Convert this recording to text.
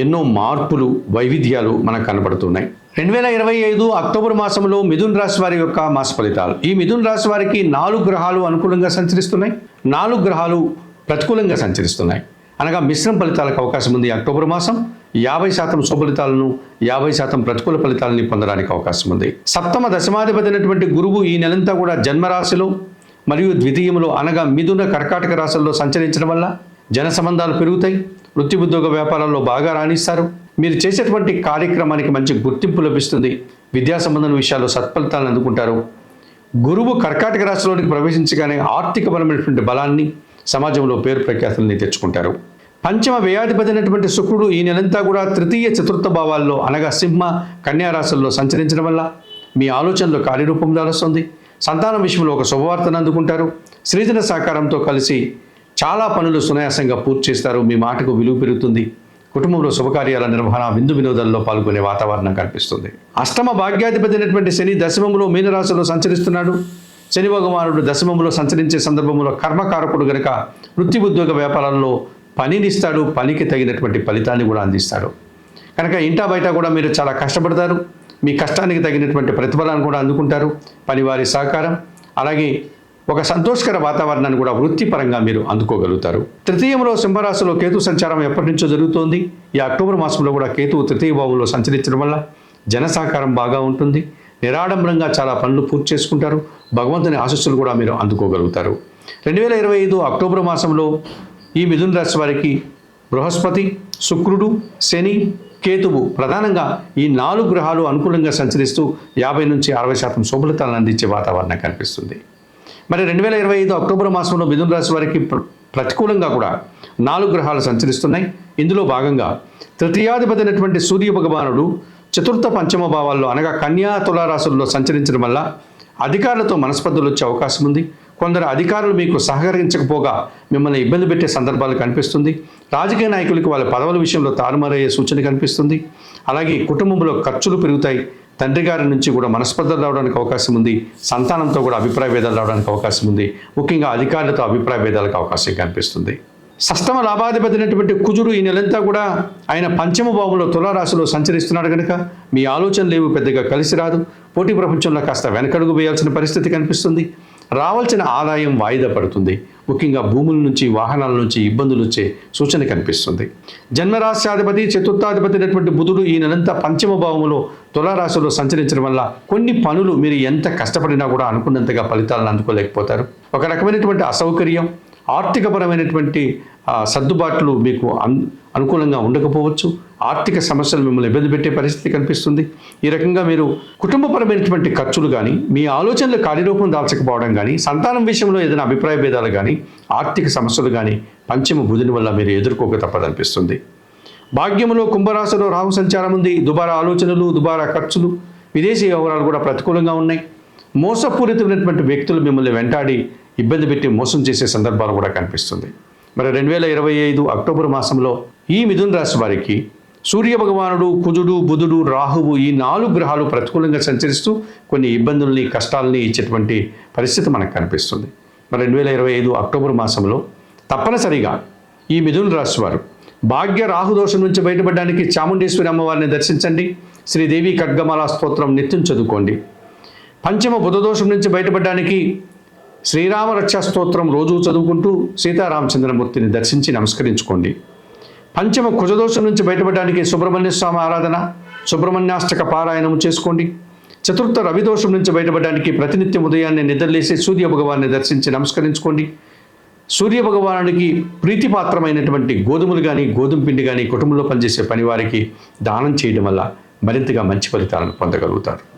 ఎన్నో మార్పులు వైవిధ్యాలు మనకు కనబడుతున్నాయి. రెండు వేల ఇరవై ఐదు అక్టోబర్ మాసంలో మిథున్ రాశి వారి యొక్క మాస ఫలితాలు. ఈ మిథున్ రాశి వారికి నాలుగు గ్రహాలు అనుకూలంగా సంచరిస్తున్నాయి. నాలుగు గ్రహాలు ప్రతికూలంగా సంచరిస్తున్నాయి. అనగా మిశ్రమ ఫలితాలకు అవకాశం ఉంది అక్టోబర్ మాసం. యాభై శాతం సుఫలితాలను యాభై శాతం ప్రతికూల ఫలితాలని పొందడానికి అవకాశం ఉంది. సప్తమ దశమాధిపతి అయినటువంటి గురువు ఈ నెలంతా కూడా జన్మరాశిలో మరియు ద్వితీయంలో అనగా మిథున కర్కాటక రాశుల్లో సంచరించడం వల్ల జన సంబంధాలు పెరుగుతాయి. వృత్తి ఉద్యోగ వ్యాపారాల్లో బాగా రాణిస్తారు. మీరు చేసేటువంటి కార్యక్రమానికి మంచి గుర్తింపు లభిస్తుంది. విద్యా సంబంధం విషయాల్లో సత్ఫలితాలను అందుకుంటారు. గురువు కర్కాటక రాశిలోనికి ప్రవేశించగానే ఆర్థికపరమైనటువంటి బలాన్ని సమాజంలో పేరు ప్రఖ్యాతుల్ని తెచ్చుకుంటారు. పంచమ వ్యయాధిపతి పదినటువంటి శుక్రుడు ఈ నెలంతా కూడా తృతీయ చతుర్థ భావాల్లో అనగా సింహ కన్యారాశుల్లో సంచరించడం వల్ల మీ ఆలోచనలో కార్యరూపం దాలుస్తుంది సంతానం విషయంలో ఒక శుభవార్తను అందుకుంటారు. సృజన సహకారంతో కలిసి చాలా పనులు సునాయాసంగా పూర్తి చేస్తారు. మీ మాటకు విలువ పెరుగుతుంది. కుటుంబంలో శుభకార్యాల నిర్వహణ విందు వినోదాల్లో పాల్గొనే వాతావరణం కనిపిస్తుంది. అష్టమ భాగ్యాధిపతి అయినటువంటి శని దశమంలో మీనరాశిలో సంచరిస్తున్నాడు. శని భగవానుడు దశమంలో సంచరించే సందర్భంలో కర్మకారకుడు గనుక వృత్తి ఉద్యోగ వ్యాపారాల్లో పనినిస్తాడు. పనికి తగినటువంటి ఫలితాన్ని కూడా అందిస్తాడు. కనుక ఇంటా బయట కూడా మీరు చాలా కష్టపడతారు. మీ కష్టానికి తగినటువంటి ప్రతిఫలాన్ని కూడా అందుకుంటారు. పనివారి సహకారం అలాగే ఒక సంతోషకర వాతావరణాన్ని కూడా వృత్తిపరంగా మీరు అందుకోగలుగుతారు. తృతీయంలో సింహరాశిలో కేతు సంచారం ఎప్పటి నుంచో జరుగుతోంది. ఈ అక్టోబర్ మాసంలో కూడా కేతువు తృతీయ భావంలో సంచరించడం వల్ల జనసాకారం బాగా ఉంటుంది. నిరాడంబరంగా చాలా పనులు పూర్తి చేసుకుంటారు. భగవంతుని ఆశస్సులు కూడా మీరు అందుకోగలుగుతారు. రెండు వేల ఇరవై ఐదు అక్టోబర్ మాసంలో ఈ మిథున రాశి వారికి బృహస్పతి శుక్రుడు శని కేతువు ప్రధానంగా ఈ నాలుగు గ్రహాలు అనుకూలంగా సంచరిస్తూ యాభై నుంచి అరవై శాతం శుభలితాలను అందించే వాతావరణం కనిపిస్తుంది. మరి రెండు వేల ఇరవై ఐదు అక్టోబర్ మాసంలో మిథున రాశి వారికి ప్ర- ప్రతికూలంగా కూడా నాలుగు గ్రహాలు సంచరిస్తున్నాయి. ఇందులో భాగంగా తృతీయాధిపతి అయినటువంటి సూర్య భగవానుడు చతుర్థ పంచమ భావాల్లో అనగా కన్యా తులారాశుల్లో సంచరించడం వల్ల అధికారులతో మనస్పర్ధలు వచ్చే అవకాశం ఉంది. కొందరు అధికారులు మీకు సహకరించకపోగా మిమ్మల్ని ఇబ్బంది పెట్టే సందర్భాలు కనిపిస్తుంది. రాజకీయ నాయకులకు వాళ్ళ పదవుల విషయంలో తారుమారయ్యే సూచన కనిపిస్తుంది. అలాగే కుటుంబంలో ఖర్చులు పెరుగుతాయి. తండ్రి గారి నుంచి కూడా మనస్పర్ధలు రావడానికి అవకాశం ఉంది. సంతానంతో కూడా అభిప్రాయ భేదాలు రావడానికి అవకాశం ఉంది. ముఖ్యంగా అధికారులతో అభిప్రాయ భేదాలకు అవకాశం కనిపిస్తుంది. సష్టమ లాభాధిపతినటువంటి కుజుడు ఈ నెలంతా కూడా ఆయన పంచమ భావంలో తులారాశిలో సంచరిస్తున్నాడు కనుక మీ ఆలోచనలు ఏవి పెద్దగా కలిసి రాదు. పోటీ ప్రపంచంలో కాస్త వెనకడుగు వేయాల్సిన పరిస్థితి కనిపిస్తుంది. రావాల్సిన ఆదాయం వాయిదా పడుతుంది. ముఖ్యంగా భూముల నుంచి వాహనాల నుంచి ఇబ్బందులు వచ్చే సూచన కనిపిస్తుంది. జన్మరాశ్యాధిపతి చతుర్థాధిపతి అయినటువంటి బుధుడు ఈ నెలంతా పంచమ భావంలో తులారాశిలో సంచరించడం వల్ల కొన్ని పనులు మీరు ఎంత కష్టపడినా కూడా అనుకున్నంతగా ఫలితాలను అందుకోలేకపోతారు. ఒక రకమైనటువంటి అసౌకర్యం ఆర్థికపరమైనటువంటి సర్దుబాట్లు మీకు అన్ అనుకూలంగా ఉండకపోవచ్చు. ఆర్థిక సమస్యలు మిమ్మల్ని ఇబ్బంది పెట్టే పరిస్థితి కనిపిస్తుంది. ఈ రకంగా మీరు కుటుంబపరమైనటువంటి ఖర్చులు కానీ మీ ఆలోచనలు కార్యరూపం దాల్చకపోవడం కానీ సంతానం విషయంలో ఏదైనా అభిప్రాయ భేదాలు కానీ ఆర్థిక సమస్యలు కానీ పంచమ బుధుని వల్ల మీరు ఎదుర్కోక తప్పదనిపిస్తుంది భాగ్యములో కుంభరాశిలో రాహు సంచారం ఉంది. దుబారా ఆలోచనలు దుబారా ఖర్చులు విదేశీ వ్యవహారాలు కూడా ప్రతికూలంగా ఉన్నాయి. మోసపూరితమైనటువంటి వ్యక్తులు మిమ్మల్ని వెంటాడి ఇబ్బంది పెట్టి మోసం చేసే సందర్భాలు కూడా కనిపిస్తుంది. మరి రెండు వేల ఇరవై ఐదు అక్టోబర్ మాసంలో ఈ మిథున రాశి వారికి సూర్య భగవానుడు కుజుడు బుధుడు రాహువు ఈ నాలుగు గ్రహాలు ప్రతికూలంగా సంచరిస్తూ కొన్ని ఇబ్బందుల్ని కష్టాలని ఇచ్చేటువంటి పరిస్థితి మనకు కనిపిస్తుంది. మరి రెండు వేల ఇరవై ఐదు అక్టోబర్ మాసంలో తప్పనిసరిగా ఈ మిథున రాశి వారు భాగ్య రాహుదోషం నుంచి బయటపడడానికి చాముండేశ్వరి అమ్మవారిని దర్శించండి. శ్రీదేవి ఖడ్గమాల స్తోత్రం నిత్యం చదువుకోండి. పంచమ బుధదోషం నుంచి బయటపడడానికి శ్రీరామ రక్షా స్తోత్రం రోజు చదువుకుంటూ సీతారామచంద్రమూర్తిని దర్శించి నమస్కరించుకోండి. పంచమ కుజదోషం నుంచి బయటపడడానికి సుబ్రహ్మణ్య స్వామి ఆరాధన సుబ్రహ్మణ్యాష్టక పారాయణం చేసుకోండి. చతుర్థ రవిదోషం నుంచి బయటపడడానికి ప్రతినిత్యం ఉదయాన్నే నిద్రలేసి సూర్య భగవాన్ని దర్శించి నమస్కరించుకోండి. సూర్య భగవానుడికి ప్రీతిపాత్రమైనటువంటి గోధుమలు కానీ గోధుమ పిండి కానీ కుటుంబంలో పనిచేసే పనివారికి దానం చేయడం వల్ల మరింతగా మంచి ఫలితాలను పొందగలుగుతారు.